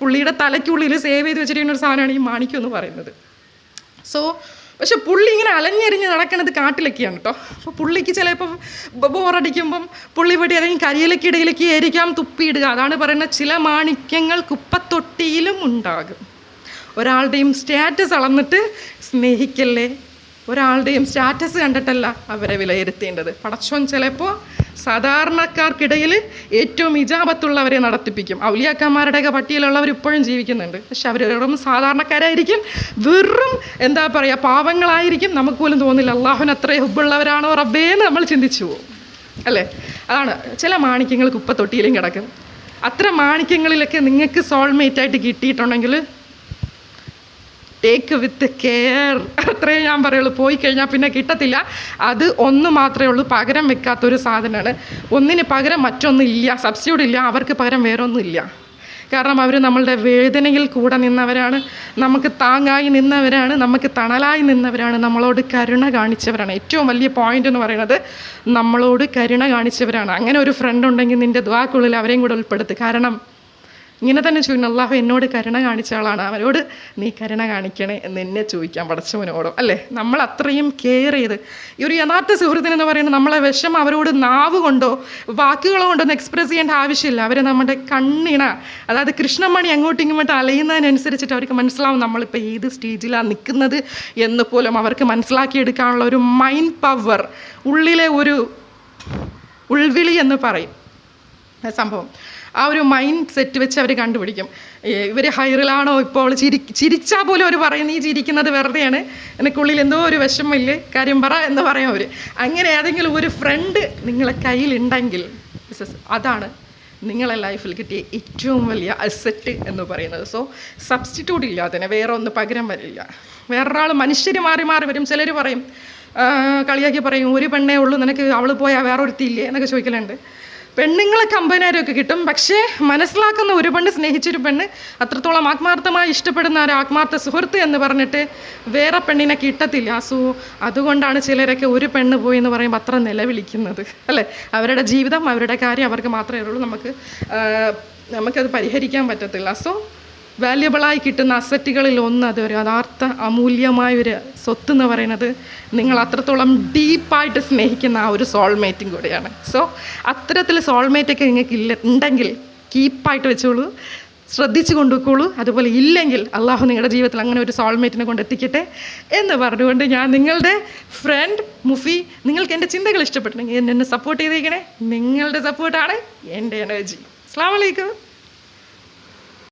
പുള്ളിയുടെ തലയ്ക്കുള്ളിൽ സേവ് ചെയ്ത് വെച്ചിരിക്കുന്ന ഒരു സാധനമാണ് ഈ മാണിക്യം എന്ന് പറയുന്നത്. സോ പക്ഷെ പുള്ളി ഇങ്ങനെ അലഞ്ഞെറിഞ്ഞ് നടക്കുന്നത് കാട്ടിലൊക്കെയാണ് കേട്ടോ അപ്പോൾ പുള്ളിക്ക് ചിലപ്പം ബോറടിക്കുമ്പം പുള്ളി പടി അല്ലെങ്കിൽ കരിയിലൊക്കെ ഇടയിലേക്ക് ആയിരിക്കാം തുപ്പിയിടുക അതാണ് പറയുന്നത് ചില മാണിക്യങ്ങൾ കുപ്പത്തൊട്ടിയിലും ഉണ്ടാകും. ഒരാളുടെയും സ്റ്റാറ്റസ് അളന്നിട്ട് സ്നേഹിക്കല്ലേ? ഒരാളുടെയും സ്റ്റാറ്റസ് കണ്ടിട്ടല്ല അവരെ വിലയിരുത്തേണ്ടത്. പടച്ചോൻ ചിലപ്പോൾ സാധാരണക്കാർക്കിടയിൽ ഏറ്റവും ഇജാപത്തുള്ളവരെ നടത്തിപ്പിക്കും. ഔലിയാക്കന്മാരുടെയൊക്കെ പട്ടിയിലുള്ളവർ ഇപ്പോഴും ജീവിക്കുന്നുണ്ട്. പക്ഷെ വെറും സാധാരണക്കാരായിരിക്കും. വെറും എന്താ പറയുക പാവങ്ങളായിരിക്കും. നമുക്ക് പോലും തോന്നില്ല അള്ളാഹുന് അത്രയും ഹുബുള്ളവരാണോ റബ്ബേന്ന് നമ്മൾ ചിന്തിച്ചു പോകും. അല്ലേ? അതാണ്. ചില മാണിക്യങ്ങൾ കുപ്പത്തൊട്ടിയിലും കിടക്കും. അത്ര മാണിക്യങ്ങളിലൊക്കെ നിങ്ങൾക്ക് സോൾമേറ്റായിട്ട് കിട്ടിയിട്ടുണ്ടെങ്കിൽ ടേക്ക് വിത്ത് കെയർ അത്രേ ഞാൻ പറയുള്ളൂ. പോയി കഴിഞ്ഞാൽ പിന്നെ കിട്ടത്തില്ല. അത് ഒന്ന് മാത്രമേ ഉള്ളൂ. പകരം വെക്കാത്തൊരു സാധനമാണ്. ഒന്നിന് പകരം മറ്റൊന്നില്ല. സബ്സിഡി ഇല്ല അവർക്ക് പകരം വേറൊന്നും ഇല്ല കാരണം അവർ നമ്മളുടെ വേദനയിൽ കൂടെ നിന്നവരാണ്. നമുക്ക് താങ്ങായി നിന്നവരാണ്. നമുക്ക് തണലായി നിന്നവരാണ്. നമ്മളോട് കരുണ കാണിച്ചവരാണ്. ഏറ്റവും വലിയ പോയിന്റ് എന്ന് പറയുന്നത് നമ്മളോട് കരുണ കാണിച്ചവരാണ്. അങ്ങനെ ഒരു ഫ്രണ്ട് ഉണ്ടെങ്കിൽ നിന്റെ ദ്വാക്കുള്ളിൽ അവരെയും കൂടെ ഉൾപ്പെടുത്തുക കാരണം ഇങ്ങനെ തന്നെ ചോദിക്കണം അള്ളാഹു എന്നോട് കരുണ കാണിച്ച ആളാണ്. അവരോട് നീ കരുണ കാണിക്കണേ എന്ന് എന്നെ ചോദിക്കാം പടച്ചവനോടും. അല്ലേ? നമ്മൾ അത്രയും കെയർ ചെയ്ത്. ഈ ഒരു യഥാർത്ഥ സുഹൃത്തിനെന്ന് പറയുന്നത് നമ്മളെ വിഷം അവരോട് നാവ് കൊണ്ടോ വാക്കുകളോ കൊണ്ടോ ഒന്ന് എക്സ്പ്രസ് ചെയ്യേണ്ട ആവശ്യമില്ല. അവരെ നമ്മുടെ കണ്ണിണ അതായത് കൃഷ്ണമണി അങ്ങോട്ടും ഇങ്ങോട്ടും അലയുന്നതിനനുസരിച്ചിട്ട് അവർക്ക് മനസ്സിലാവും നമ്മളിപ്പോൾ ഏത് സ്റ്റേജിലാണ് നിൽക്കുന്നത് എന്ന് പോലും അവർക്ക് മനസ്സിലാക്കിയെടുക്കാനുള്ള ഒരു മൈൻഡ് പവർ ഉള്ളിലെ ഒരു ഉൾവിളി എന്ന് പറയും. സംഭവം. ആ ഒരു മൈൻഡ് സെറ്റ് വെച്ച് അവർ കണ്ടുപിടിക്കും. ഇവർ ഹൈറിലാണോ ഇപ്പോൾ ചിരി ചിരിച്ചാൽ പോലും അവർ പറയും നീ ചിരിക്കുന്നത് വെറുതെയാണ്. എനിക്കുള്ളിൽ എന്തോ ഒരു വിഷമമില്ലേ? കാര്യം പറ എന്ന് പറയും അവർ അങ്ങനെ ഏതെങ്കിലും ഒരു ഫ്രണ്ട് നിങ്ങളെ കയ്യിലുണ്ടെങ്കിൽ അതാണ് നിങ്ങളെ ലൈഫിൽ കിട്ടിയ ഏറ്റവും വലിയ അസെറ്റ് എന്ന് പറയുന്നത്. സോ സബ്സ്റ്റിറ്റ്യൂട്ട് ഇല്ല അതിന്. വേറെ ഒന്ന് പകരം വരില്ല. വേറൊരാൾ മനുഷ്യർ മാറി മാറി വരും. ചിലർ പറയും കളിയാക്കി പറയും ഒരു പെണ്ണേ ഉള്ളൂ നിനക്ക് അവൾ പോയാൽ വേറെ ഒരുത്തിയില്ലേ എന്നൊക്കെ ചോദിക്കലുണ്ട്. പെണ്ണുങ്ങളെ കമ്പനാരൊക്കെ കിട്ടും. പക്ഷേ മനസ്സിലാക്കുന്ന ഒരു പെണ്ണ് സ്നേഹിച്ചൊരു പെണ്ണ് അത്രത്തോളം ആത്മാർത്ഥമായി ഇഷ്ടപ്പെടുന്ന ഒരു ആത്മാർത്ഥ സുഹൃത്ത് എന്ന് പറഞ്ഞിട്ട് വേറെ പെണ്ണിനെ കിട്ടത്തില്ല. സോ അതുകൊണ്ടാണ് ചിലരൊക്കെ ഒരു പെണ്ണ് പോയി എന്ന് പറയുമ്പോൾ അത്ര നിലവിളിക്കുന്നത്. അല്ലേ? അവരുടെ ജീവിതം അവരുടെ കാര്യം അവർക്ക് മാത്രമേ ഉള്ളൂ. നമുക്ക് നമുക്കത് പരിഹരിക്കാൻ പറ്റത്തില്ല. സോ വാല്യബിളായി കിട്ടുന്ന അസറ്റുകളിൽ ഒന്ന് അത് ഒരു യഥാർത്ഥ അമൂല്യമായൊരു സ്വത്ത് എന്ന് പറയുന്നത് നിങ്ങൾ അത്രത്തോളം ഡീപ്പായിട്ട് സ്നേഹിക്കുന്ന ആ ഒരു സോൾമേറ്റും കൂടെയാണ്. സോ അത്തരത്തിൽ സോൾമേറ്റൊക്കെ നിങ്ങൾക്ക് ഇല്ല ഉണ്ടെങ്കിൽ കീപ്പായിട്ട് വെച്ചോളൂ ശ്രദ്ധിച്ചു കൊണ്ടുപോയിക്കോളൂ അതുപോലെ ഇല്ലെങ്കിൽ അള്ളാഹു നിങ്ങളുടെ ജീവിതത്തിൽ അങ്ങനെ ഒരു സോൾമേറ്റിനെ കൊണ്ട് എത്തിക്കട്ടെ എന്ന് പറഞ്ഞുകൊണ്ട് ഞാൻ നിങ്ങളുടെ ഫ്രണ്ട് മുഫി നിങ്ങൾക്ക് എന്റെ ചിന്തകൾ ഇഷ്ടപ്പെട്ടെങ്കിൽ എന്നെ സപ്പോർട്ട് ചെയ്തേക്കണേ. നിങ്ങളുടെ സപ്പോർട്ടാണ് എന്റെ എനർജി അസ്സാം വലൈക്കും